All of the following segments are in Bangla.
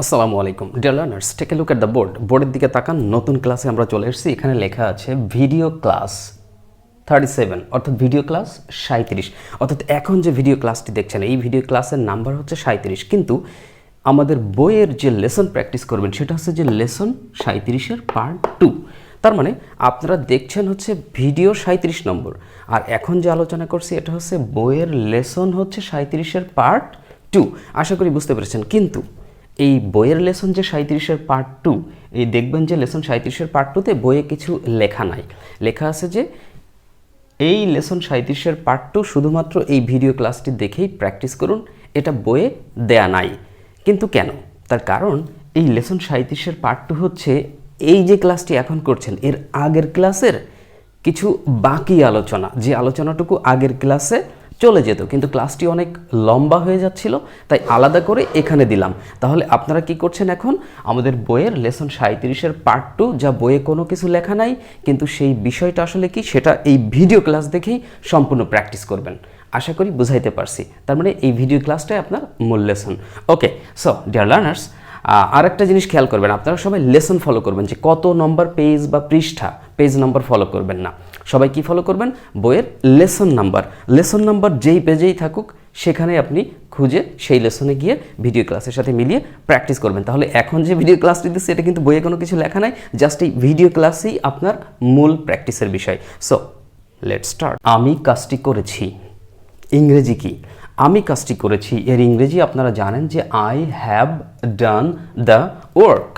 আসসালামু আলাইকুম। Dear learners take a look at the board বোর্ডের দিকে তাকান, নতুন ক্লাসে আমরা চলে এসেছি। এখানে লেখা আছে ভিডিও ক্লাস থার্টি সেভেন অর্থাৎ ভিডিও ক্লাস সাঁত্রিশ অর্থাৎ এখন যে ভিডিও ক্লাসটি দেখছেন, এই ভিডিও ক্লাসের নাম্বার হচ্ছে সাঁত্রিশ কিন্তু আমাদের বইয়ের যে লেসন প্র্যাকটিস করবেন, সেটা হচ্ছে যে লেসন সাঁত্রিশের পার্ট টু তার মানে আপনারা দেখছেন হচ্ছে ভিডিও সাঁত্রিশ নম্বর। আর এখন যে আলোচনা করছি, এটা হচ্ছে বইয়ের লেসন হচ্ছে সাঁত্রিশের পার্ট টু আশা করি বুঝতে পেরেছেন। কিন্তু এই বইয়ের লেসন যে সাঁত্রিশের পার্ট টু এই দেখবেন যে লেসন সাঁত্রিশের পার্ট টুতে বইয়ে কিছু লেখা নাই। লেখা আছে যে, এই লেসন সাঁত্রিশের পার্ট টু শুধুমাত্র এই ভিডিও ক্লাসটি দেখেই প্র্যাকটিস করুন, এটা বইয়ে দেয়া নাই। কিন্তু কেন? তার কারণ, এই লেসন সাঁত্রিশের পার্ট টু হচ্ছে, এই যে ক্লাসটি এখন করছেন, এর আগের ক্লাসের কিছু বাকি আলোচনা, যে আলোচনাটুকু আগের ক্লাসে চলে যেত। কিন্তু ক্লাসটি অনেক লম্বা হয়ে যাচ্ছিল, তাই আলাদা করে এখানে দিলাম। তাহলে আপনারা কি করছেন এখন? আমাদের বইয়ের লেসন সাঁত্রিশের পার্ট টু, যা বইয়ে কোনো কিছু লেখা নাই, কিন্তু সেই বিষয়টা আসলে কি, সেটা এই ভিডিও ক্লাস দেখেই সম্পূর্ণ প্র্যাকটিস করবেন। আশা করি বুঝাইতে পারছি। তার মানে এই ভিডিও ক্লাসটাই আপনার মূল lesson. Okay, so, dear learners আর একটা জিনিস খেয়াল করবেন। আপনারা সবাই লেসন ফলো করবেন যে কত নম্বর পেজ বা পৃষ্ঠা, পেজ নম্বর ফলো করবেন না। সবাই কি ফলো করবেন? বইয়ের লেসন নাম্বার লেসন নাম্বার যেই পেজেই থাকুক, সেখানে আপনি খুঁজে সেই লেসনে গিয়ে ভিডিও ক্লাসের সাথে মিলিয়ে প্র্যাকটিস করবেন। তাহলে এখন যে ভিডিও ক্লাসটি দিচ্ছে, এটা কিন্তু বইয়ে কোনো কিছু লেখা নাই জাস্ট এই ভিডিও ক্লাসেই আপনার মূল প্র্যাকটিসের বিষয়। সো লেট স্টার্ট আমি কাজটি করেছি। ইংরেজি কি? আমি কাজটি করেছি। এর ইংরেজি আপনারা জানেন যে I have done the work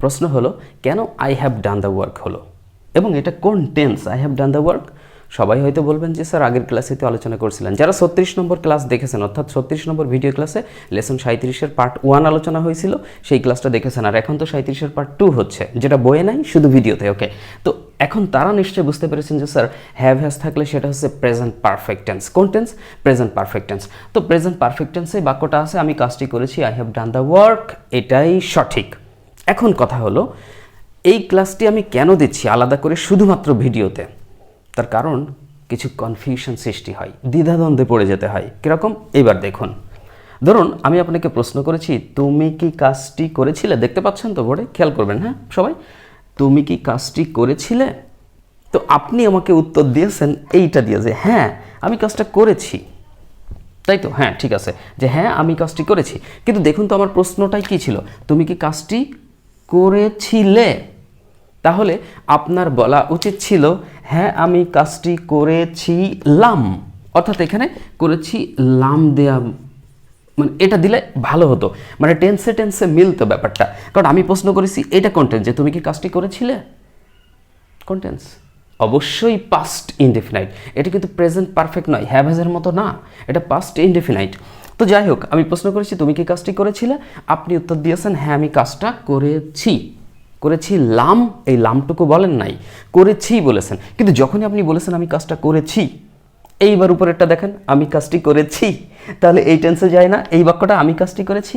প্রশ্ন হলো, কেন I have done the work হলো? এবং এটা কোন tense I have done the work সবাই হয়তো বলবেন যে, স্যার, আগের ক্লাসে তো আলোচনা করছিলেন যারা ছত্রিশ নম্বর ক্লাস দেখেছেন, অর্থাৎ ছত্রিশ নম্বর ভিডিও ক্লাসে লেসন সাঁত্রিশের পার্ট ওয়ান আলোচনা হয়েছিল, সেই ক্লাসটা দেখেছেন। আর এখন তো সাঁত্রিশের পার্ট টু হচ্ছে, যেটা বইয়ে নাই, শুধু ভিডিওতে ওকে তো এখন তারা নিশ্চয়ই বুঝতে পেরেছেন যে, স্যার হ্যাভ হ্যাজ থাকলে সেটা হচ্ছে প্রেজেন্ট পারফেক্ট টেন্স কোন টেন্স প্রেজেন্ট পারফেক্ট টেন্স তো প্রেজেন্ট পারফেক্ট টেন্সে বাক্যটা আছে, আমি কাজটি করেছি I have done the work এটাই সঠিক। এখন কথা হলো এই ক্লাসটি আমি কেন দিচ্ছি আলাদা করে শুধুমাত্র ভিডিওতে? তার কারণ কিছু কনফিউশন সৃষ্টি হয়, দ্বিধাদ্বন্দ্বে পড়ে যেতে হয়। কীরকম? এবার দেখুন। ধরুন, আমি আপনাকে প্রশ্ন করেছি, তুমি কি কাজটি করেছিলে? দেখতে পাচ্ছেন তো বোর্ডে? খেয়াল করবেন হ্যাঁ? সবাই? তুমি কি কাজটি করেছিলে? তো আপনি আমাকে উত্তর দিয়েছেন এইটা দিয়ে যে হ্যাঁ আমি কাজটা করেছি। তাই তো? হ্যাঁ ঠিক আছে। যে হ্যাঁ আমি কাজটি করেছি। কিন্তু দেখুন তো আমার প্রশ্নটাই কী ছিল? তুমি কি কাজটি করেছিলে। তাহলে আপনার বলা উচিত ছিল হ্যাঁ আমি কাজটি করেছিলাম। অর্থাৎ এখানে করেছি লাম দেয়া মানে এটা দিলে ভালো হতো। মানে টেন্সে টেন্সে মিলতো ব্যাপারটা। কারণ আমি প্রশ্ন করেছি, এটা কন্টেন্স যে তুমি কি কাজটি করেছিলে? কন্টেন্স অবশ্যই পাস্ট ইনডেফিনাইট এটা কিন্তু প্রেজেন্ট পারফেক্ট নয় হ্যাভ হ্যাজের মতো না। এটা পাস্ট ইনডেফিনাইট তো যাই হোক, আমি প্রশ্ন করেছি, তুমি কি কাজটি করেছিলে? আপনি উত্তর দিয়েছেন হ্যাঁ আমি কাজটা করেছি। করেছি লাম, এই লামটুকু বলেন নাই, করেছি বলেছেন। কিন্তু যখনই আপনি বলেছেন, আমি কাজটা করেছি, এইবার উপরেরটা দেখেন, আমি কাজটি করেছি। তাহলে এই টেন্সে যায় না, এই বাক্যটা, আমি কাজটি করেছি?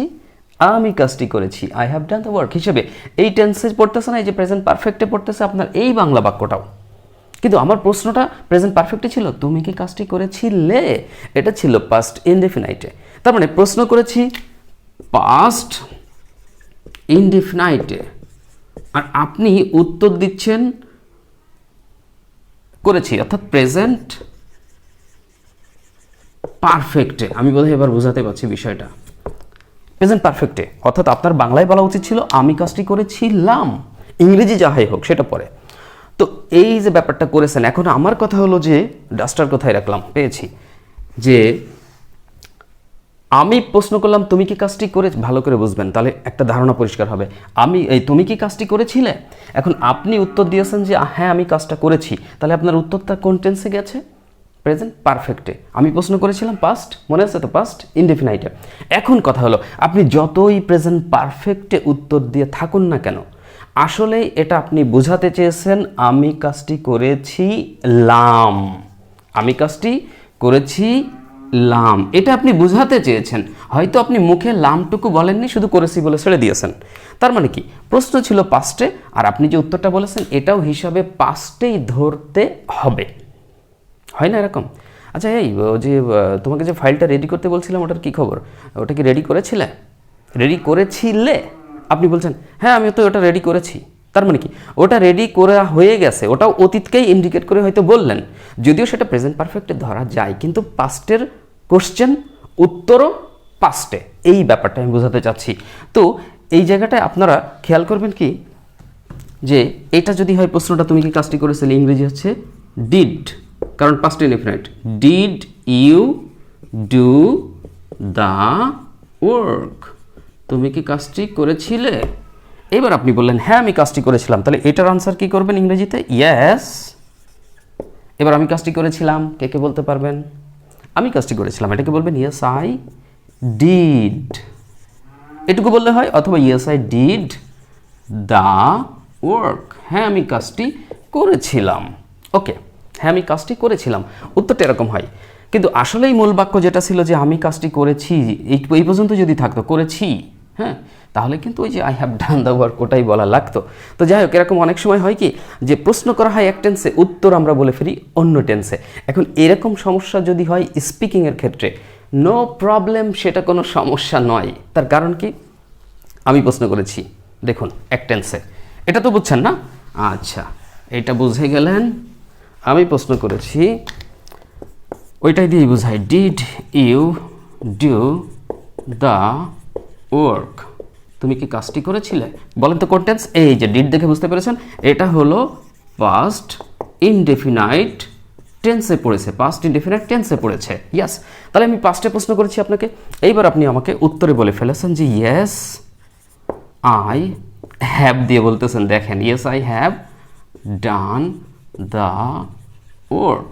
আমি কাজটি করেছি। I have done the work হিসেবে এই টেন্সে পড়তেছে না, এই যে প্রেজেন্ট পারফেক্টে পড়তেছে আপনার এই বাংলা বাক্যটাও। কিন্তু আমার প্রশ্নটা প্রেজেন্ট পারফেক্টে ছিল, তুমি কি কাজটি করেছিলে? এটা ছিল পাস্ট ইনডেফিনাইটে তার মানে প্রশ্ন করেছি পাস্ট ইনডেফিনাইটে আর আপনি উত্তর দিচ্ছেন, করেছি, অর্থাৎ প্রেজেন্ট পারফেক্টে আমি বোধহয় এবার বোঝাতে পারছি বিষয়টা। প্রেজেন্ট পারফেক্টে অর্থাৎ আপনার বাংলায় বলা উচিত ছিল, আমি কাজটি করেছিলাম। ইংরেজি যাহাই হোক, সেটা পরে। তো এই যে ব্যাপারটা করেছেন, এখন আমার কথা হলো যে ডাস্টার কোথায় রাখলাম, পেয়েছি। যে আমি প্রশ্ন করলাম, তুমি কি কাজটি করে ভালো করে বুঝবেন, তাহলে একটা ধারণা পরিষ্কার হবে। আমি, এই তুমি কি কাজটি করেছিলে? এখন আপনি উত্তর দিয়েছেন যে হ্যাঁ আমি কাজটা করেছি। তাহলে আপনার উত্তরটা কোন টেন্সে গেছে? প্রেজেন্ট, পারফেক্টে। আমি প্রশ্ন করেছিলাম পাস্ট মনে আছে তো পাস্ট ইনডেফিনাইটে এখন কথা হলো, আপনি যতই প্রেজেন্ট, পারফেক্টে উত্তর দিয়ে থাকুন না কেন, আসলে এটা আপনি বোঝাতে চেয়েছেন, আমি কাজটি করেছিলাম আমি কাজটি করেছি লাম। এটা আপনি বুঝাতে চেয়েছেন। হয়তো আপনি মুখে লামটুকু বলেননি, শুধু করেছি বলে ছেড়ে দিয়েছেন। তার মানে কি? প্রশ্ন ছিল পাস্টে আর আপনি যে উত্তরটা বলেছেন, এটাও হিসাবে পাস্টেই ধরতে হবে। হয় না এরকম? আচ্ছা এই যে তোমাকে যে ফাইলটা রেডি করতে বলছিলাম, ওটার কি খবর? ওটা কি রেডি করেছিলে? রেডি করেছিলে? আপনি বলছেন হ্যাঁ আমি তো ওটা রেডি করেছি। তার মানে কি? ওটা রেডি করা হয়ে গেছে। ওটাও অতীতকেই ইন্ডিকেট করে হয়তো বললেন। যদিও সেটা প্রেজেন্ট পারফেক্টে ধরা যায়, কিন্তু পাস্টের কোশ্চেন উত্তরও পাস্টে এই ব্যাপারটা আমি বোঝাতে চাচ্ছি। তো এই জায়গাটায় আপনারা খেয়াল করবেন কি? যে এটা যদি হয় প্রশ্নটা তুমি কি কাজটি করেছিলে? ইংরেজি হচ্ছে ডিড কারণ past indefinite did you do the work তুমি কি কাজটি করেছিলে? এবার আপনি বললেন হ্যাঁ আমি কাজটি করেছিলাম। তাহলে এটার আনসার কি করবেন ইংরেজিতে? ইয়েস এবার আমি কাজটি করেছিলাম। কে কে বলতে পারবেন? আমি কাজটি করেছিলাম। এটাকে বলবেন ইয়েস আই ডিড এটুকু বললে হয়, অথবা yes I did the work হ্যাঁ আমি কাজটি করেছিলাম। ওকে হ্যাঁ আমি কাজটি করেছিলাম। উত্তরটা এরকম হয়। কিন্তু আসলেই মূল বাক্য যেটা ছিল যে, আমি কাজটি করেছি এই এই পর্যন্ত যদি থাকতো, করেছি। হ্যাঁ তাহলে কিন্তু ওই যে I have done the work ওটাই বলা লাগতো। তো যাই হোক, এরকম অনেক সময় হয় কি, যে প্রশ্ন করা হয় এক টেন্সে উত্তর আমরা বলে ফেলি অন্য টেন্সে এখন এরকম সমস্যা যদি হয় স্পিকিংয়ের ক্ষেত্রে নো প্রবলেম সেটা কোনো সমস্যা নয়। তার কারণ কি? আমি প্রশ্ন করেছি, দেখুন, এক টেন্সে এটা তো বুঝছেন না? আচ্ছা এটা বুঝে গেলেন। আমি প্রশ্ন করেছি, ওইটাই দিয়ে বোঝাই did you do the work তুমি কি কাজটি করেছিলে? বলেন তো কোন এই যে ডিড দেখে বুঝতে পেরেছেন, এটা হলো পাস্ট ইনডেফিনাইট টেন্সে পড়েছে পাস্ট ইনডেফিনাইট টেন্সে পড়েছে ইয়াস তাহলে আমি পাস্টে প্রশ্ন করেছি আপনাকে, এইবার আপনি আমাকে উত্তরে বলে ফেলেছেন যে ইয়েস আই হ্যাভ দিয়ে বলতেছেন, দেখেন yes I have done the work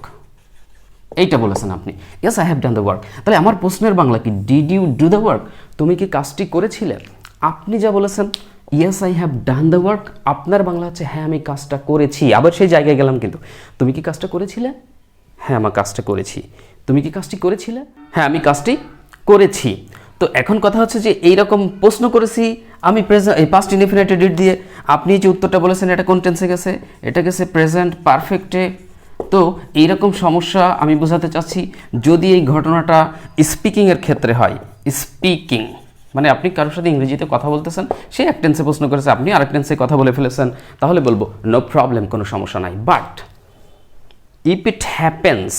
এইটা বলেছেন আপনি। Yes I have done the work তাহলে আমার প্রশ্নের বাংলা কি? Did you do the work তুমি কি কাজটি করেছিলে? আপনি যা বলেছেন yes I have done the work আপনার বাংলা হচ্ছে হ্যাঁ আমি কাজটা করেছি। আবার সেই জায়গায় গেলাম কিন্তু। তুমি কি কাজটা করেছিলে? হ্যাঁ আমার কাজটা করেছি। তুমি কি কাজটি করেছিলে? হ্যাঁ আমি কাজটি করেছি। তো এখন কথা হচ্ছে যে, এইরকম প্রশ্ন করেছি, আমি প্রেজেন্ট এই পাস্ট ইনডিফিনিট ডিট দিয়ে। আপনি যে উত্তরটা বলেছেন, এটা কোন টেন্সে গেছে? এটা গেছে প্রেজেন্ট পারফেক্টে তো এইরকম সমস্যা আমি বোঝাতে চাচ্ছি যদি এই ঘটনাটা স্পিকিংয়ের ক্ষেত্রে হয় স্পিকিং মানে আপনি কারোর সাথে ইংরেজিতে কথা বলতেছেন, সে এক টেন্সে প্রশ্ন করেছে, আপনি আরেক টেন্সে কথা বলে ফেলেছেন, তাহলে বলব নো প্রবলেম কোনো সমস্যা নাই। But if it happens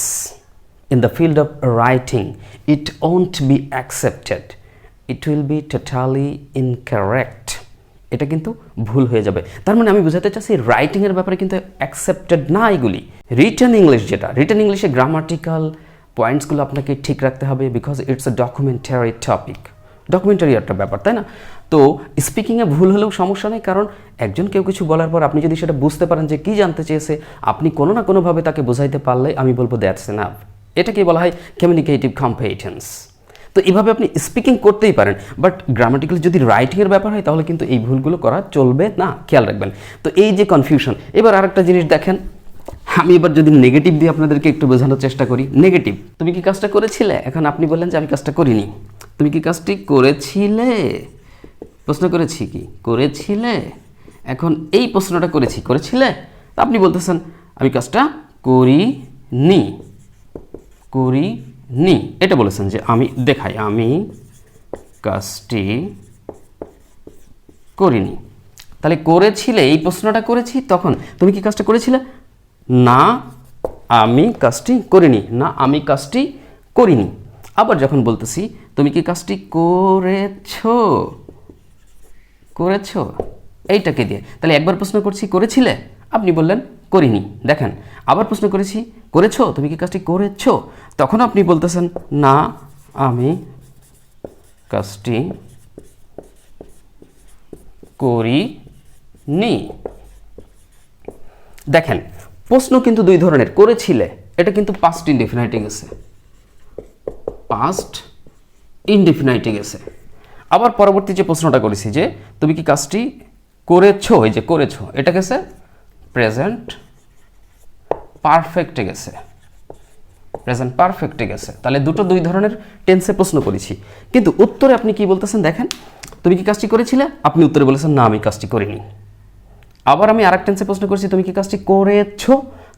in the field of writing, it won't be accepted. It will be totally incorrect. এটা কিন্তু ভুল হয়ে যাবে। তার মানে আমি বোঝাতে চাচ্ছি রাইটিংয়ের ব্যাপারে কিন্তু অ্যাকসেপ্টেড না এগুলি। রিটার্ন ইংলিশ যেটা রিটার্ন ইংলিশে গ্রামাটিক্যাল পয়েন্টসগুলো আপনাকে ঠিক রাখতে হবে because it's a documentary topic documentary একটা ব্যাপার, তাই না? তো স্পিকিংয়ে ভুল হলেও সমস্যা নেই, কারণ একজন কেউ কিছু বলার পর আপনি যদি সেটা বুঝতে পারেন যে কী জানতে চেয়েছে, আপনি কোনো না কোনোভাবে তাকে বোঝাইতে পারলে আমি বলব দ্যাটস এনাফ এটাকে বলা হয় কমিউনিকেটিভ কম্পিটেন্স তো এভাবে আপনি স্পিকিং করতেই পারেন। বাট গ্রামাটিক্যাল যদি রাইটিংয়ের ব্যাপার হয়, তাহলে কিন্তু এই ভুলগুলো করা চলবে না। খেয়াল রাখবেন। তো এই যে কনফিউশন এবার আরেকটা জিনিস দেখেন। আমি এবার যদি নেগেটিভ দিয়ে আপনাদেরকে একটু বোঝানোর চেষ্টা করি। নেগেটিভ তুমি কি কাজটা করেছিলে? এখন আপনি বললেন যে আমি কাজটা করিনি। তুমি কি কাজটি করেছিলে? প্রশ্ন করেছি কি? করেছিলে? এখন এই প্রশ্নটা করেছি। করেছিলে? তা আপনি বলতেছেন, আমি কাজটা করিনি। করিনি এটা বলেছেন যে আমি দেখাই, আমি কাজটি করিনি। তাহলে করেছিলে, এই প্রশ্নটা করেছি, তখন তুমি কি কাজটা করেছিলে? না, আমি কাজটি করিনি, না, আমি কাজটি করিনি। আবার যখন বলতেছি, তুমি কি কাজটি করেছ? করেছ? এইটাকে দিয়ে। তাহলে একবার প্রশ্ন করছি, করেছিলে? আপনি বললেন করিনি। দেখেন, আবার প্রশ্ন করেছি, করেছ? তুমি কি কাজটি করেছ? তখন আপনি বলতেছেন, না, আমি কাজটি করি নি দেখেন, প্রশ্ন কিন্তু দুই ধরনের, করেছিলে? এটা কিন্তু পাস্ট ইনডিফিনাইটে গেছে। পাস্ট ইনডিফিনাইটে গেছে। আবার পরবর্তী যে প্রশ্নটা করেছি যে, তুমি কি কাজটি করেছ? এই যে, করেছ। এটা গেছে প্রেজেন্ট পারফেক্টে গেছে। প্রেজেন্ট পারফেক্টে গেছে। তাহলে দুটো দুই ধরনের টেন্সে প্রশ্ন করেছি। কিন্তু উত্তরে আপনি কি বলতেছেন দেখেন? তুমি কি কাজটি করেছিলে? আপনি উত্তরে বলেছেন, না, আমি কাজটি করিনি। আবার আমি আরেক টেন্সে প্রশ্ন করেছি, তুমি কি কাজটি করেছ?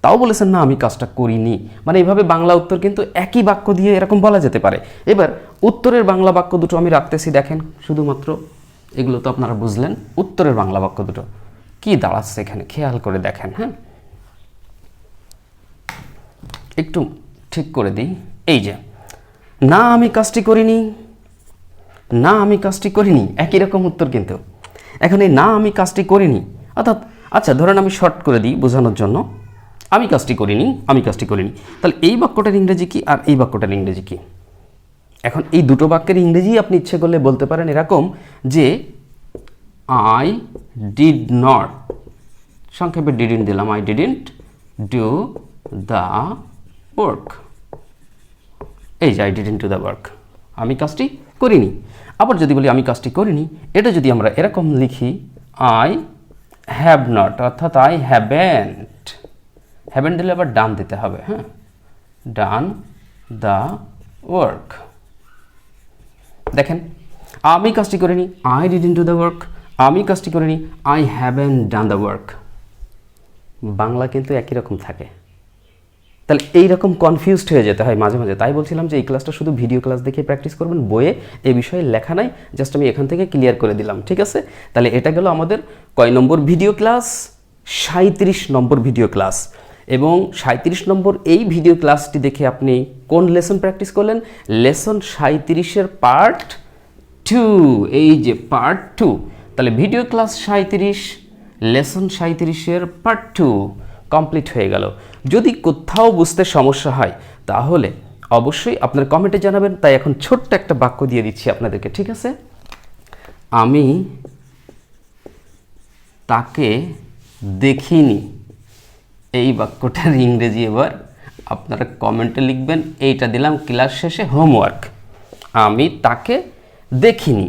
তাও বলেছেন, না, আমি কাজটা করিনি। মানে এইভাবে বাংলা উত্তর কিন্তু একই বাক্য দিয়ে এরকম বলা যেতে পারে। এবার উত্তরের বাংলা বাক্য দুটো আমি রাখতেছি, দেখেন, শুধুমাত্র এগুলো তো আপনারা বুঝলেন, উত্তরের বাংলা বাক্য দুটো। কি দাঁড়াচ্ছে এখানে? খেয়াল করে দেখেন হ্যাঁ? একটু ঠিক করে দিই। এই যে, না আমি কাজটি করিনি, না আমি কাজটি করিনি, একই রকম উত্তর কিন্তু। এখন এই না আমি কাজটি করিনি, অর্থাৎ আচ্ছা ধরেন আমি শর্ট করে দিই বোঝানোর জন্য। আমি কাজটি করিনি, আমি কাজটি করিনি। তাহলে এই বাক্যটার ইংরেজি কি আর এই বাক্যটার ইংরেজি কি? এখন এই দুটো বাক্যের ইংরেজি আপনি ইচ্ছে করলে বলতে পারেন এরকম যে আই ডিড নট সংক্ষেপে ডিডিন্ট দিলাম. I didn't do the work এই যে I didn't do the work আমি কাজটি করিনি। আবার যদি বলি আমি কাজটি করিনি, এটা যদি আমরা এরকম লিখি আই হ্যাভ নট অর্থাৎ আই হ্যাভেন্ট হ্যাভেন্ট দিলে আবার ডান দিতে হবে হ্যাঁ? ডান দ্য ওয়ার্ক দেখেন, আমি কাজটি করিনি I didn't do the work আমি কাজটি করিনি I haven't done the work Bangla কিন্তু একই রকম থাকে। তাহলে এই রকম কনফিউজড হয়ে যেতে হয় মাঝে মাঝে। তাই বলছিলাম যে এই ক্লাসটা শুধু ভিডিও ক্লাস দেখে প্র্যাকটিস করবেন, বইয়ে এ বিষয়ে লেখা নাই জাস্ট আমি এখান থেকে ক্লিয়ার করে দিলাম, ঠিক আছে? তাহলে এটা গেল আমাদের কয় নম্বর ভিডিও ক্লাস সাঁত্রিশ নম্বর ভিডিও ক্লাস এবং সাঁত্রিশ নম্বর এই ভিডিও ক্লাসটি দেখে আপনি কোন লেসন প্র্যাকটিস করলেন? লেসন সাঁত্রিশের পার্ট টু এই যে পার্ট টু তাহলে ভিডিও ক্লাস সাঁত্রিশ লেসন সাঁত্রিশের পার্ট টু কমপ্লিট হয়ে গেল। যদি কোথাও বুঝতে সমস্যা হয়, তাহলে অবশ্যই আপনার কমেন্টে জানাবেন। তাই এখন ছোট্ট একটা বাক্য দিয়ে দিচ্ছি আপনাদেরকে, ঠিক আছে? আমি তাকে দেখিনি। এই বাক্যটার ইংরেজি এবার আপনারা কমেন্টে লিখবেন, এইটা দিলাম ক্লাস শেষে হোমওয়ার্ক আমি তাকে দেখিনি।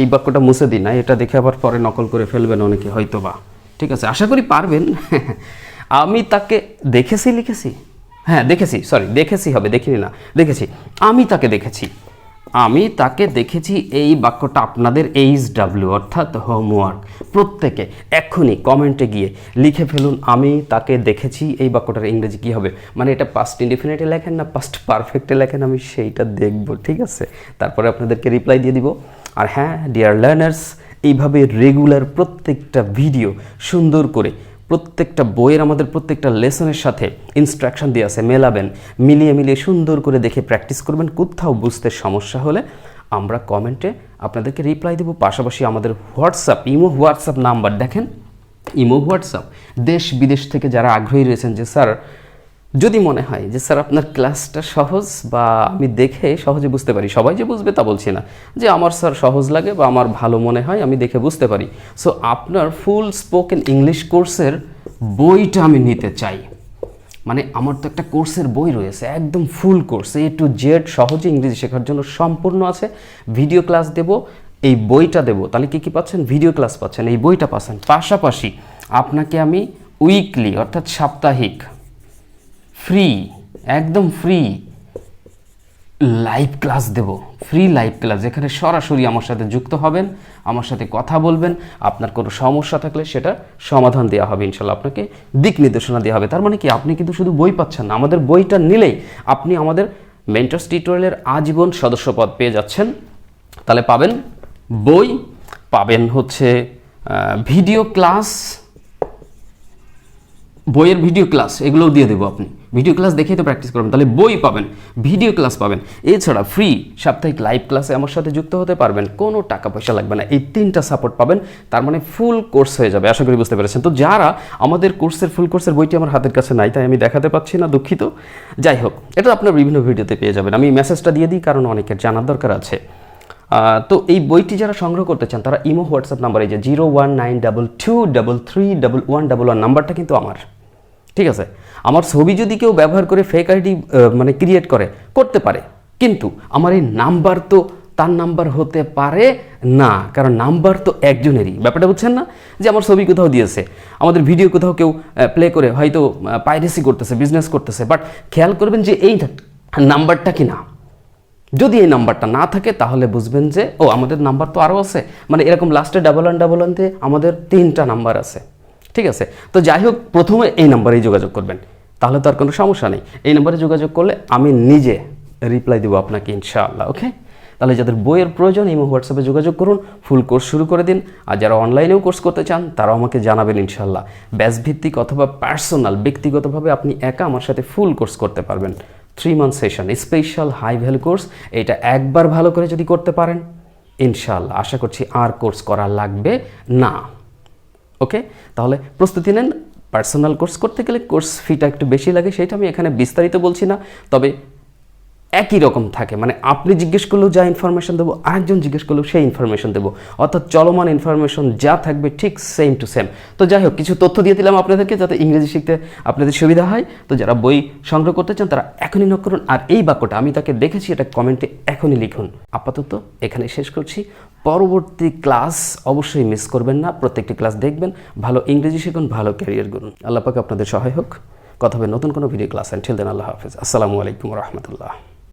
এই বাক্যটা মুছে দিন না, এটা দেখে আবার পরে নকল করে ফেলবেন অনেকে হয়তো বা ঠিক আছে, আশা করি পারবেন। আমি তাকে দেখেছি, লিখেছি? হ্যাঁ দেখেছি সরি দেখেছি হবে, দেখিনি না। দেখেছি, আমি তাকে দেখেছি। আমি তাকে দেখেছি এই বাক্যটা আপনাদের এইচ ডাব্লিউ, অর্থাৎ হোমওয়ার্ক প্রত্যেকে এখনই কমেন্টে গিয়ে লিখে ফেলুন, আমি তাকে দেখেছি, এই বাক্যটার ইংরেজি কী হবে? মানে এটা পাস্ট ইনডিফিনিটে লেখেন না পাস্ট পারফেক্টে লেখেন, আমি সেইটা দেখব, ঠিক আছে? তারপরে আপনাদেরকে রিপ্লাই দিয়ে দিব। আর হ্যাঁ ডিয়ার লার্নার্স এইভাবে রেগুলার প্রত্যেকটা ভিডিও সুন্দর করে প্রত্যেকটা বইয়ের আমাদের প্রত্যেকটা লেসনের সাথে ইনস্ট্রাকশন দিয়ে আছে, মেলাবেন, মিলিয়ে মিলিয়ে সুন্দর করে দেখে প্র্যাকটিস করবেন, কোথাও বুঝতে সমস্যা হলে আমরা কমেন্টে আপনাদেরকে রিপ্লাই দেবো। পাশাপাশি আমাদের হোয়াটসঅ্যাপ ইমো হোয়াটসঅ্যাপ নাম্বার দেখেন, ইমো হোয়াটসঅ্যাপ দেশ বিদেশ থেকে যারা আগ্রহী রয়েছেন যে স্যার যদি মনে হয় যে, স্যার, আপনার ক্লাসটা সহজ বা আমি দেখে সহজে বুঝতে পারি। সবাই যে বুঝবে তা বলছি না। যে, আমার স্যার সহজ লাগে বা আমার ভালো মনে হয়, আমি দেখে বুঝতে পারি। সো আপনার ফুল স্পোকেন ইংলিশ কোর্সের বইটা আমি নিতে চাই। মানে আমার তো একটা কোর্সের বই রয়েছে, একদম full course A to Z সহজে ইংরেজি শেখার জন্য সম্পূর্ণ আছে। ভিডিও ক্লাস দেব, এই বইটা দেব। তাহলে কী কী পাচ্ছেন? ভিডিও ক্লাস পাচ্ছেন, এই বইটা পাচ্ছেন। পাশাপাশি আপনাকে আমি উইকলি অর্থাৎ সাপ্তাহিক ফ্রি একদম ফ্রি লাইভ ক্লাস দেব। ফ্রি লাইভ ক্লাস যেখানে সরাসরি আমার সাথে যুক্ত হবেন, আমার সাথে কথা বলবেন, আপনার কোনো সমস্যা থাকলে সেটা সমাধান দেওয়া হবে, ইনশাল্লাহ আপনাকে দিক নির্দেশনা দেওয়া হবে। তার মানে কি, আপনি কিন্তু শুধু বই পাচ্ছেন না, আমাদের বইটা নিলেই আপনি আমাদের মেন্টার্স টিউটোরিয়ালের আজীবন সদস্যপদ পেয়ে যাচ্ছেন। তাহলে পাবেন বই, পাবেন হচ্ছে ভিডিও ক্লাস বইয়ের ভিডিও ক্লাস এগুলোও দিয়ে দেবো আপনি। ভিডিও ক্লাস দেখেই তো প্র্যাকটিস করবেন, তাহলে বই পাবেন ভিডিও ক্লাস পাবেন। এছাড়া ফ্রি সাপ্তাহিক লাইভ ক্লাসে আমার সাথে যুক্ত হতে পারবেন, কোনো টাকা পয়সা লাগবে না, এই তিনটা সাপোর্ট পাবেন, তার মানে ফুল কোর্স হয়ে যাবে, আশা করি বুঝতে পেরেছেন। তো যারা আমাদের কোর্সের ফুল কোর্সের বইটি আমার হাতের কাছে নাই, তাই আমি দেখাতে পাচ্ছি না, দুঃখিত। যাই হোক, এটা আপনার বিভিন্ন ভিডিওতে পেয়ে যাবেন। আমি মেসেজটা দিয়ে দিই, কারণ অনেকের জানার দরকার আছে। তো এই বইটি যারা সংগ্রহ করতে চান, তারা ইমো, হোয়াটসঅ্যাপ নাম্বার এই যে zero one nine double two double three double one double one নাম্বারটা কিন্তু আমার। ঠিক আছে? আমার ছবি যদি কেউ ব্যবহার করে ফেক আইডি মানে ক্রিয়েট করে, করতে পারে। কিন্তু আমার এই নাম্বার তো তার নাম্বার হতে পারে না, কারণ নাম্বার তো একজনেরই। ব্যাপারটা বুঝছেন না? যে আমার ছবি কোথাও দিয়েছে, আমাদের ভিডিও কোথাও কেউ প্লে করে হয়তো পাইরেসি করতেছে বিজনেস করতেছে বাট খেয়াল করবেন যে এই নাম্বারটা কি না? যদি এই নাম্বারটা না থাকে, তাহলে বুঝবেন যে, ও, আমাদের নাম্বার তো আরও আছে। মানে এরকম লাস্টে ডাবল ওয়ান ডাবল ওয়ানতে আমাদের তিনটা নাম্বার আছে। ঠিক আছে? তো যাই হোক, প্রথমে এই নাম্বারেই যোগাযোগ করবেন। তাহলে তো আর কোনো সমস্যা নেই। এই নাম্বারে যোগাযোগ করলে আমি নিজে রিপ্লাই দেবো আপনাকে ইনশাআল্লাহ ওকে তাহলে যাদের বইয়ের প্রয়োজন, এই হোয়াটসঅ্যাপে যোগাযোগ করুন ফুল কোর্স শুরু করে দিন। আর যারা অনলাইনেও কোর্স করতে চান, তারাও আমাকে জানাবেন ইনশাল্লাহ ব্যাচ ভিত্তিক অথবা পার্সোনাল ব্যক্তিগতভাবে আপনি একা আমার সাথে ফুল কোর্স করতে পারবেন। Three month session special high value course এটা একবার ভালো করে যদি করতে পারেন ইনশাল্লাহ আশা করছি আর কোর্স করা লাগবে না। ওকে তাহলে প্রস্তুতি নেন। পার্সোনাল কোর্স করতে গেলে কোর্স ফিটা একটু বেশি লাগে, সেটা আমি এখানে বিস্তারিত বলছি না। তবে একই রকম থাকে। মানে আপনি জিজ্ঞেস করলেও যা ইনফরমেশন দেবো, আরেকজন জিজ্ঞেস করলেও সেই ইনফরমেশন দেবো। অর্থাৎ চলমান ইনফরমেশন যা থাকবে ঠিক সেম টু সেম তো যাই হোক, কিছু তথ্য দিয়ে দিলাম আপনাদেরকে যাতে ইংরেজি শিখতে আপনাদের সুবিধা হয়। তো যারা বই সংগ্রহ করতে চান, তারা এখনই নক করুন। আর এই বাক্যটা আমি তাকে দেখেছি, এটা কমেন্টে এখনই লিখুন। আপাতত এখানে শেষ করছি। পরবর্তী ক্লাস অবশ্যই মিস করবেন না। প্রত্যেকটি ক্লাস দেখবেন। ভালো ইংরেজি শিখুন, ভালো ক্যারিয়ার করুন আল্লাহ পাকে আপনাদের সহায় হোক কথা হবে নতুন কোনো ভিডিও ক্লাস অ্যান্ড দেন আল্লাহ হাফিজ। আসসালামু আলাইকুম রহমতুল্লাহ।